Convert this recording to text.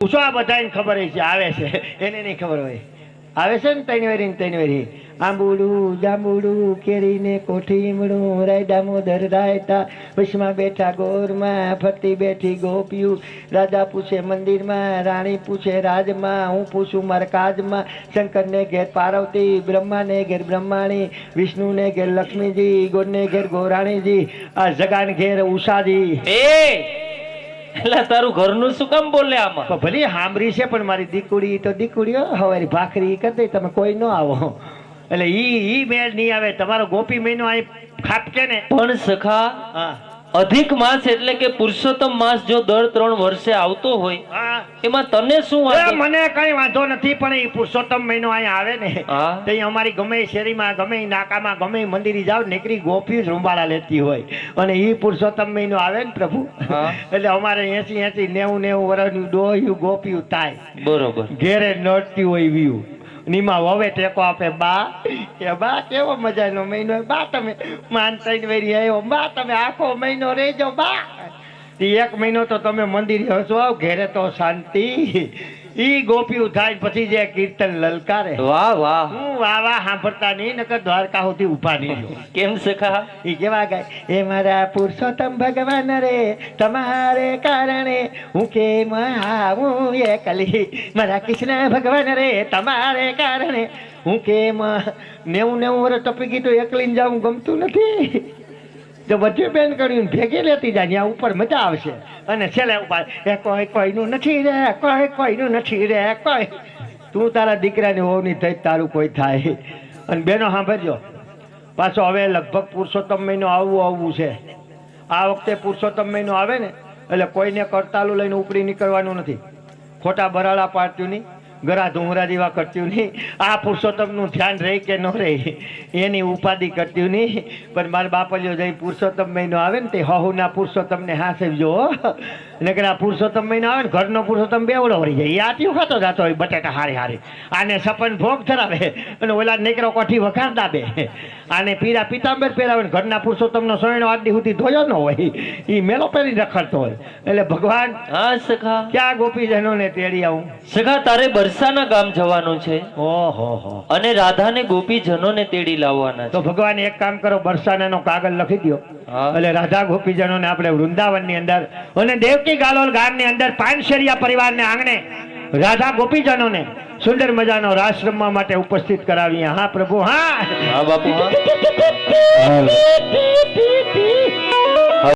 પૂછો આ બધાને ખબર હોય છે, આવે છે. એને નહીં ખબર હોય. આવે છે ને તૈન વેરી તૈન વેરી. આંબુડું, જાંબુડું કેરીને કોઠીમડું રાય મોદર રાયતા વશમાં બેઠા ગોરમાં ફરતી બેઠી ગોપિયું રાજા પૂછે મંદિરમાં, રાણી પૂછે રાજમાં. હું પૂછું મારા કાજમાં. શંકરને ઘેર પાર્વતી, બ્રહ્માને ઘેર બ્રહ્માણી. વિષ્ણુને ઘેર લક્ષ્મીજી ગોરને ઘેર ગોરાણીજી. આ જગાન ઘેર ઉષાજી. એ એટલે તારું ઘરનું શું કામ બોલે આમાં? ભલે હામરી છે પણ મારી દીકુડી તો દીકુડીઓ હવારી ભાખરી કરી તમે કોઈ ન આવો. એટલે ઈ ઈ મેળ નહીં આવે. તમારો ગોપી મહિનો અહીં ખાપકે ને. પણ સખા હા. અધિક માસ એટલે કે પુરુષોત્તમ માસ જો દર ત્રણ વર્ષે આવતો હોય એમાં તને શું વાંધો? મને કઈ વાંધો નથી પણ એ પુરુષોત્તમ મહિનો અહીંયા આવે ને. તો અમારી ગમે શેરીમાં ગમે નાકામાં ગમે મંદિરે જાવ નીકળી ગોપી રૂંબાળા લેતી હોય. અને એ પુરુષોત્તમ મહિનો આવે ને પ્રભુ. એટલે અમારે એસી એસી નેવું નેવું વર્ષનું ડોહ્યું ગોપીયું થાય. બરોબર. ઘેરે નડતી હોય વ્યુ નીમાં હવે ટેકો આપે બા. કે બા, કેવો મજાનો મહિનો બા, તમે માન થઈને વેરી આવ્યો. બા, તમે આખો મહિનો રહેજો બા. એક મહિનો તો તમે મંદિર હસો. આવ, ઘેરે તો શાંતિ. ઈ ગોપી થાય પછી જે કીર્તન લલકારે. વાહ વાહ. હું વાહ વાહ સાંભળતા નહીં નકર દ્વારકા સુધી ઊભા નહીં કેમ સખા ઈ કેવા ગાય? એ મારા પુરુષોત્તમ ભગવાન રે તમારે કારણે હું કેમ આવું કલી મારા કૃષ્ણ ભગવાન રે તમારે કારણે હું કેમ નેવું નેવું વર્ષ ટપી ગયું એકલીને જાવું ગમતું નથી? તો વચ્ચે બેન કર્યું ભેગી લેતી જાય ત્યાં ઉપર મજા આવશે. અને છેલ્લે ઉપર એ કોઈ કોઈનું નથી રે, કોઈ કોઈનું નથી રે, કોઈ. તું તારા દીકરાની હોવની થઈ તારું કોઈ થાય. અને બેનો સાંભળજો, પાછો હવે લગભગ પુરુષોત્તમ મહિનો આવવું આવવું છે. આ વખતે પુરુષોત્તમ મહિનો આવે ને, એટલે કોઈને કરતાલું લઈને ઉપડી નીકળવાનું નથી. ખોટા ભરાળા પાર્ટીની ગરા ધુમરા જેવા કરત્યું નહીં આ પુરુષોત્તમનું ધ્યાન રહે કે ન રહે એની ઉપાધિ કરત્યું નહીં પણ મારા બાપલીઓ જઈ પુરુષોત્તમ મહિનો આવે ને તે હહુના પુરુષોત્તમને હાંસવજો. નકર આ પુરુષોત્તમ મહિનો આવે ને ઘરનો પુરુષોત્તમ બેવડો વળી જાય. એ આટિયું ખાતો જતો હોય બટાટા હારે હારે. આને સપન ભોગ ધરાવે અને ઓલા નીકળો કોઠી વખાર દાબે. આને પીરા પિતાંબર પહેરાવે ને ઘરના પુરુષોત્તમનો સોયણો આદિ સુધી ધોયો ન હોય. એ મેલો પહેરી રખડતો હોય. એટલે ભગવાન હા સખા. ક્યાં ગોપીજનોને તેડી આવું? સખા તારે બરસાના ગામ જવાનું છે. ઓહો હો. અને રાધાને ગોપીજનોને તેડી લાવવાના તો ભગવાન એક કામ કરો બરસાનાનો કાગળ લખી દો હા. એટલે રાધા ગોપીજનોને આપણે વૃંદાવનની અંદર અને દેવકી ગાલોલ ગામની અંદર પાનશેરિયા પરિવારને આંગણે રાધા ગોપીજનોને સુંદર મજાનો રાસ રમવા માટે ઉપસ્થિત કરાવીએ. હા પ્રભુ હા. હા બાપુ હા.